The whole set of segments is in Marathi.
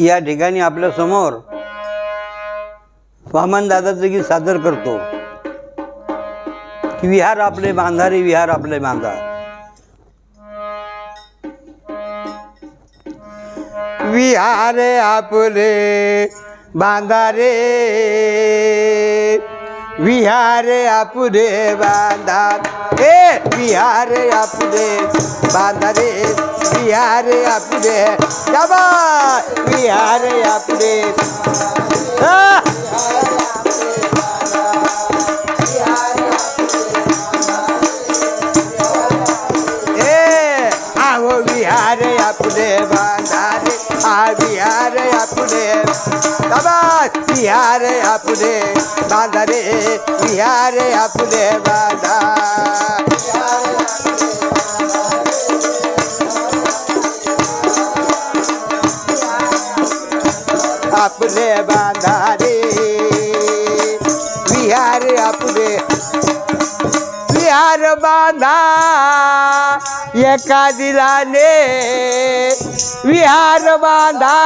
या ठिकाणी आपल्यासमोर वामन दादाचं गीत सादर करतो. की विहार आपले बांधारे विहार आपले बांधा विहार आपले बांधारे विहार आपले बांधा ए विहार आपले बांधारे विहार आपले शाबा विहार आपले आ! ए आहो विहार आपले बांधारे आ विहार आपले रे विहार आपले बांधारे आपले बांधा आपले बांधारे विहार आपले. विहार बांधा एका दिलाने. विहार बांधा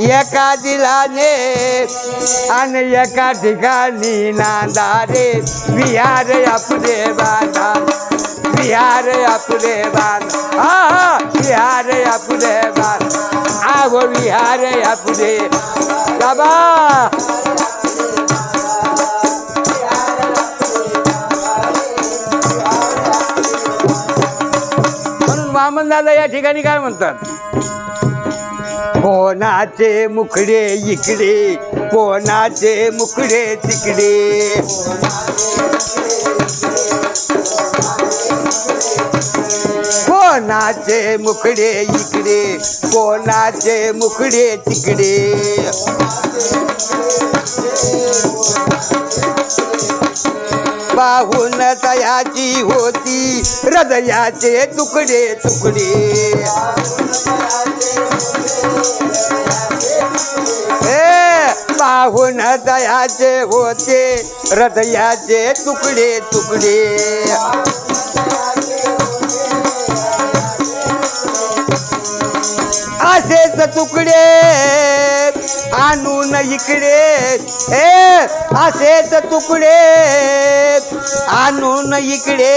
एका दिलाने आणि एका ठिकाणी नांदारे. विहार आपले बांधा विहार आपले बांधा. हा विहार आपले बांधा. आव विहार आपले. बाबा! म्हणून वामन या ठिकाणी काय म्हणतात? कोणाचे मुखडे इकडे कोणाचे मुकडे तिकडे? कोणाचे मुकडे इकडे कोणाचे मुखडे तिकडे? पाहून तयाची होती. हृदयाचे तुकडे तुकडे. ए पाहून दयाचे होते. हृदयाचे तुकडे तुकडे. असेच तुकडे. आणून इकडे. ए असेच तुकडे. आणून इकडे.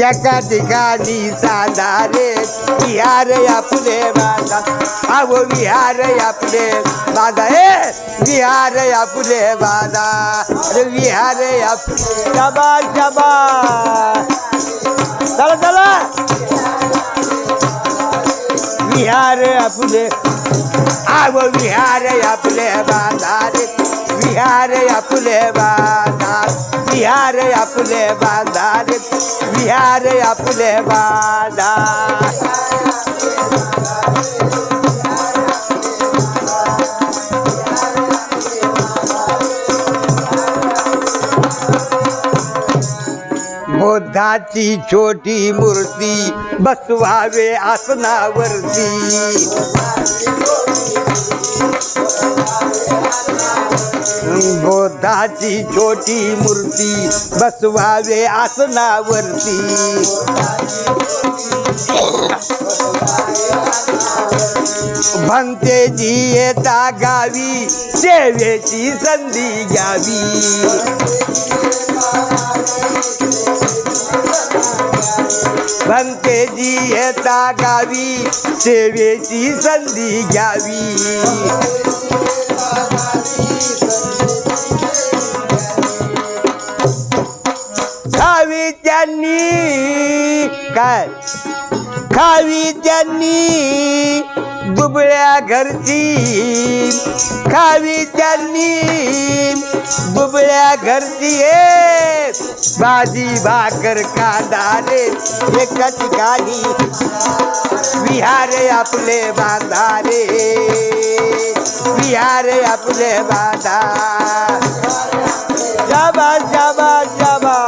एका ठिकाणी साधारे विहार आपले बाधा अव विहार आपले बाधा ए विहार आपले बाधा अरे विहार आप शबा शबा. चला चला. विहार आपले आव विहार आपले बांधारे विहार आपले बांधार विहार आपले बांधारे विहार आपले बांधार. बुद्धाची छोटी मूर्ती बसवावे आसनावरती. बुद्धाची छोटी मूर्ती बसवावे आसनावरती. भंते जी येता गावी सेवेची संधी घ्यावी. जी येता गावी सेवेची संधी घ्यावी. खावी त्यांनी काय? खावी त्यांनी बुबळ्या घरची खावी त्यांनी. बुबळ्या घरची ये भाजी भाकर कांदारे एका ठिकाणी विहार आपले बांधारे विहार आपले बांधा. जाबा जाबा जाबा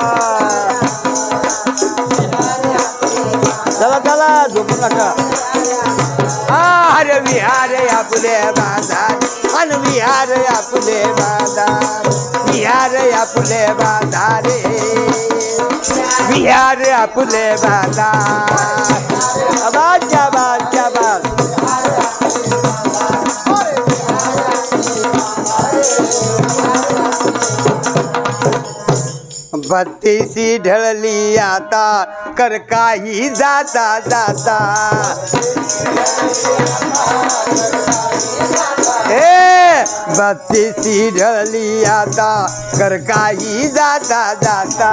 चला चला झोपू नका. आपले बाजार. अन विहार आपले बाजार. विहार आपले बाजार विहार आपले बाजार. बाजा बाजा बत्तीसी ढळली आता. कर काही जाता जाता. हे बत्ती सिरली आता. कर काही जाता जाता.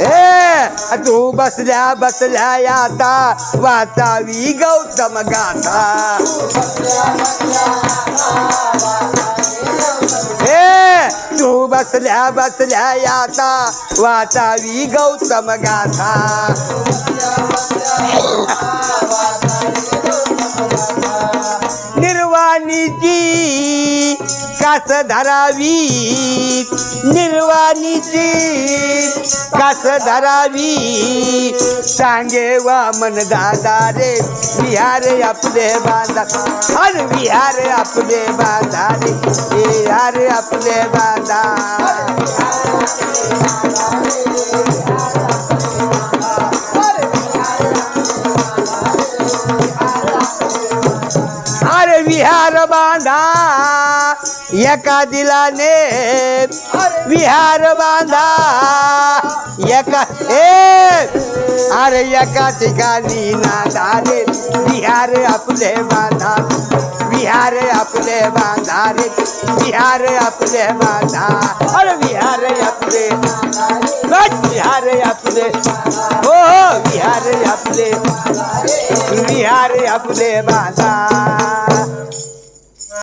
हे तू बसल्या बसल्या आता वाचावी गौतम गाथा. बसल्या बसल्या आता. वाचावी गौतम गाथा. निर्वाणीची कास धरावी. निर्वाणीची कास धरावी. सांगे वामन दादा रे विहार आपले बांधा. हर विहार आपले बांधा रे विहार आपले बांधा. अरे विहार बांधा. एका दिलाने विहार बांधा। एका ए, अरे एका ठिकाणी नांदा रे विहार आपले बांधा। विहार आपले बांधा रे। विहार आपले बांधा। अरे विहार आपले विहार आपले हो हो विहार आपले विहार आपले बांधा।